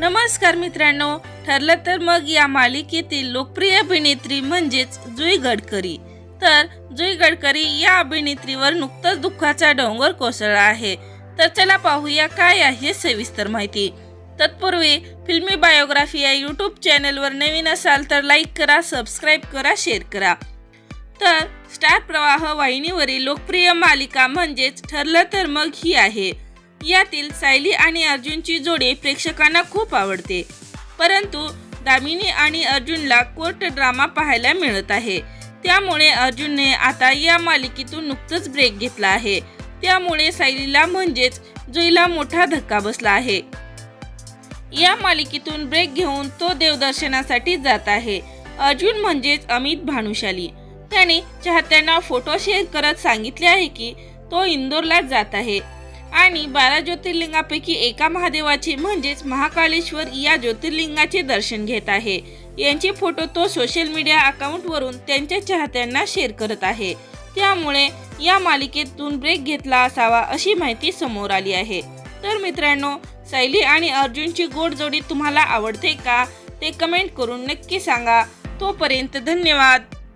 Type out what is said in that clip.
नमस्कार मित्रांनो ठरलं तर मग या मालिकेतील लोकप्रिय अभिनेत्री म्हणजेच जुई गडकरी. तर जुई गडकरी या अभिनेत्रीवर नुकतंच दुःखाचा डोंगर कोसळला आहे. तर चला पाहूया काय आहे सविस्तर माहिती. तत्पूर्वी फिल्मी बायोग्राफी या यूट्यूब चॅनलवर नवीन असाल तर लाईक करा सबस्क्राईब करा शेअर करा. तर स्टार प्रवाह वाहिनीवरील लोकप्रिय मालिका म्हणजेच ठरलं तर मग ही आहे. यातील सायली आणि अर्जुनची जोडी प्रेक्षकांना खूप आवडते. परंतु दामिनी आणि अर्जुनला कोर्ट ड्रामा पाहायला मिळत आहे. त्यामुळे अर्जुनने आता या मालिकेतून नुकतंच ब्रेक घेतला आहे. त्यामुळे सायलीला म्हणजेच जुईला मोठा धक्का बसला आहे. या मालिकेतून ब्रेक घेऊन तो देवदर्शनासाठी जात आहे. अर्जुन म्हणजेच अमित भानुशाली. त्याने चाहत्यांना फोटो शेअर करत सांगितले आहे की तो इंदोरला जात आहे. आणि बारा ज्योतिर्लिंगापैकी एका महादेवाचे म्हणजेच महाकाळेश्वर या ज्योतिर्लिंगाचे दर्शन घेत आहे. यांचे फोटो तो सोशल मीडिया अकाउंटवरून त्यांच्या चाहत्यांना शेअर करत आहे. त्यामुळे या मालिकेतून ब्रेक घेतला असावा अशी माहिती समोर आली आहे. तर मित्रांनो सायली आणि अर्जुनची गोड जोडी तुम्हाला आवडते का? ते कमेंट करून नक्की सांगा. तोपर्यंत धन्यवाद.